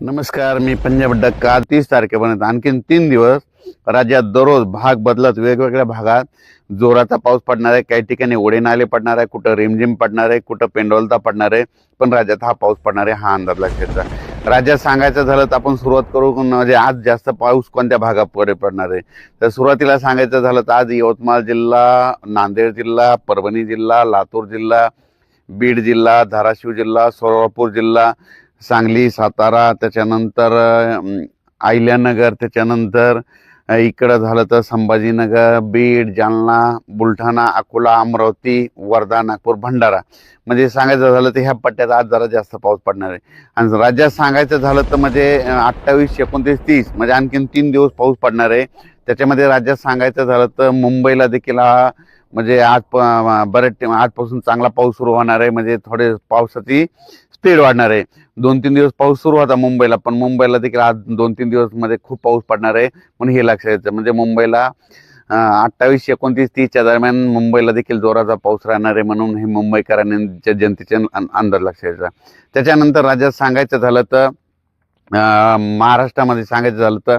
नमस्कार मी पंजाब डक्का. तीस तारखेपर्यंत आणखीन तीन दिवस राज्यात दररोज भाग बदलत वेगवेगळ्या भागात. जोराचा पाऊस पडणार आहे काही ठिकाणी ओढे नाले पडणार आहे कुठं रिमझिम पडणार आहे कुठं पेंडोलता पडणार आहे पण राज्यात हा पाऊस पडणार आहे हा अंदाज लक्षात घ्या. राज्यात सांगायचं झालं तर आपण सुरुवात करू म्हणजे आज जास्त पाऊस कोणत्या भागापुढे पडणार आहे? तर सुरुवातीला सांगायचं झालं तर आज यवतमाळ जिल्हा नांदेड जिल्हा परभणी जिल्हा लातूर जिल्हा बीड जिल्हा धाराशिव जिल्हा सोलापूर जिल्हा सांगली सातारा त्याच्यानंतर आयल्यानगर अहिल्यानगर त्याच्यानंतर इकडं झालं तर संभाजीनगर बीड जालना बुलढाणा अकोला अमरावती वर्धा नागपूर भंडारा. म्हणजे सांगायचं झालं तर ह्या पट्ट्यात आज जरा जास्त पाऊस पडणार आहे. आणि राज्यात सांगायचं झालं तर म्हणजे अठ्ठावीस एकोणतीस तीस म्हणजे आणखीन तीन दिवस पाऊस पडणार आहे. त्याच्यामध्ये राज्यात सांगायचं झालं तर मुंबईला देखील हा म्हणजे आज प- बरेच टे- आजपासून चांगला पाऊस सुरू होणार आहे. म्हणजे थोडे पावसाची स्पीड वाढणार आहे. दोन तीन दिवस पाऊस सुरू होता मुंबईला पण मुंबईला देखील आज दोन तीन दिवसमध्ये खूप पाऊस पडणार आहे म्हणून हे लक्षात यायचं म्हणजे मुंबईला अठ्ठावीस एकोणतीस तीसच्या दरम्यान मुंबईला देखील जोराचा पाऊस राहणार आहे म्हणून हे मुंबईकरांच्या जनतेचे अंदाज लक्षात यायचा त्याच्यानंतर राज्यात सांगायचं झालं तर महाराष्ट्रामध्ये सांगायचं झालं तर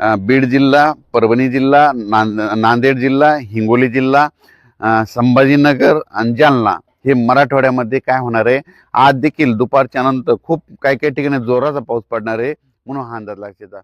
बीड जिल्हा परभणी जिल्हा नांद नांदेड जिल्हा हिंगोली जिल्हा संभाजीनगर आणि जालना हे मराठवाड्यामध्ये काय होणार आहे? आज देखील दुपारच्या नंतर खूप काही काही ठिकाणी जोराचा पाऊस पडणार आहे म्हणून हा अंदाज लागतेचा